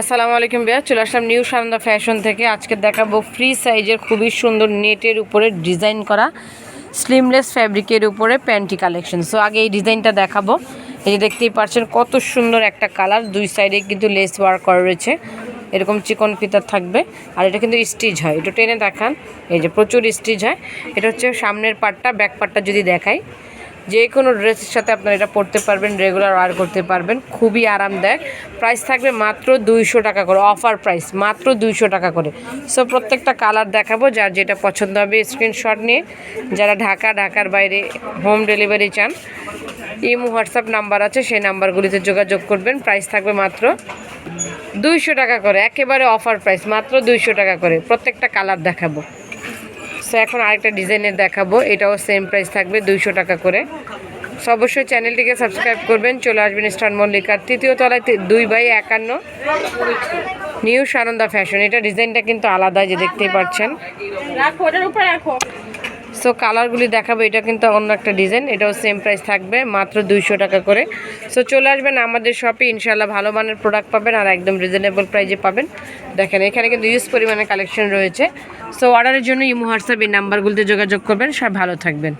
আসসালামু আলাইকুম ভাইয়া, চলে আসলাম নিউ সানন্দা ফ্যাশন থেকে। আজকে দেখাবো ফ্রি সাইজের খুবই সুন্দর নেটের উপরে ডিজাইন করা স্লিমলেস ফ্যাব্রিকের উপরে প্যান্টি কালেকশন সো আগে এই ডিজাইনটা দেখাবো। এই যে দেখতেই পাচ্ছেন, কত সুন্দর একটা কালার দুই সাইডে কিন্তু লেস ওয়ার্ক করা রয়েছে। এরকম চিকন ফিতার থাকবে। আর এটা কিন্তু স্টিচ হয়। একটু টেনে দেখান। এই যে প্রচুর স্টিচ হয়। এটা হচ্ছে সামনের পার্টটা ব্যাক পার্টটা যদি দেখাই। যে কোনো ড্রেসের সাথে আপনারা এটা পরতে পারবেন রেগুলার ওয়ার করতে পারবেন। খুবই আরামদায়ক। প্রাইস থাকবে মাত্র দুইশো টাকা করে অফার প্রাইস মাত্র দুইশো টাকা করে। সো প্রত্যেকটা কালার দেখাবো, যার যেটা পছন্দ হবে স্ক্রিনশট নিয়ে। যারা ঢাকা, ঢাকার বাইরে হোম ডেলিভারি চান, ইমো, হোয়াটসঅ্যাপ নাম্বার আছে, সেই নাম্বারগুলিতে যোগাযোগ করবেন। প্রাইস থাকবে মাত্র দুইশো টাকা করে, একেবারে অফার প্রাইস মাত্র দুইশো টাকা করে। প্রত্যেকটা কালার দেখাবো। সো এখন আরেকটা ডিজাইনের দেখাবো। এটাও সেম প্রাইস থাকবে দুইশো টাকা করে। সো অবশ্যই চ্যানেলটিকে সাবস্ক্রাইব করবেন। চলে আসবেন স্টার মল্লিকার তৃতীয় তলায় দুই বাই একান্ন। নিউ সানন্দা ফ্যাশন এটা ডিজাইনটা কিন্তু আলাদা যে দেখতেই পাচ্ছেন। উপর রাখো। সো কালারগুলি দেখাবো। এটা কিন্তু অন্য একটা ডিজাইন এটাও সেম প্রাইস থাকবে মাত্র দুইশো টাকা করে। সো চলে আসবেন আমাদের শপে ইনশাল্লাহ ভালো মানের প্রোডাক্ট পাবেন আর একদম রিজনেবল প্রাইজে পাবেন। দেখেন, এখানে কিন্তু ইউজ পরিমাণে কালেকশন রয়েছে। সো অর্ডারের জন্য ইমো হোয়াটসঅ্যাপ এই নাম্বারগুলিতে যোগাযোগ করবেন, সব ভালো থাকবেন।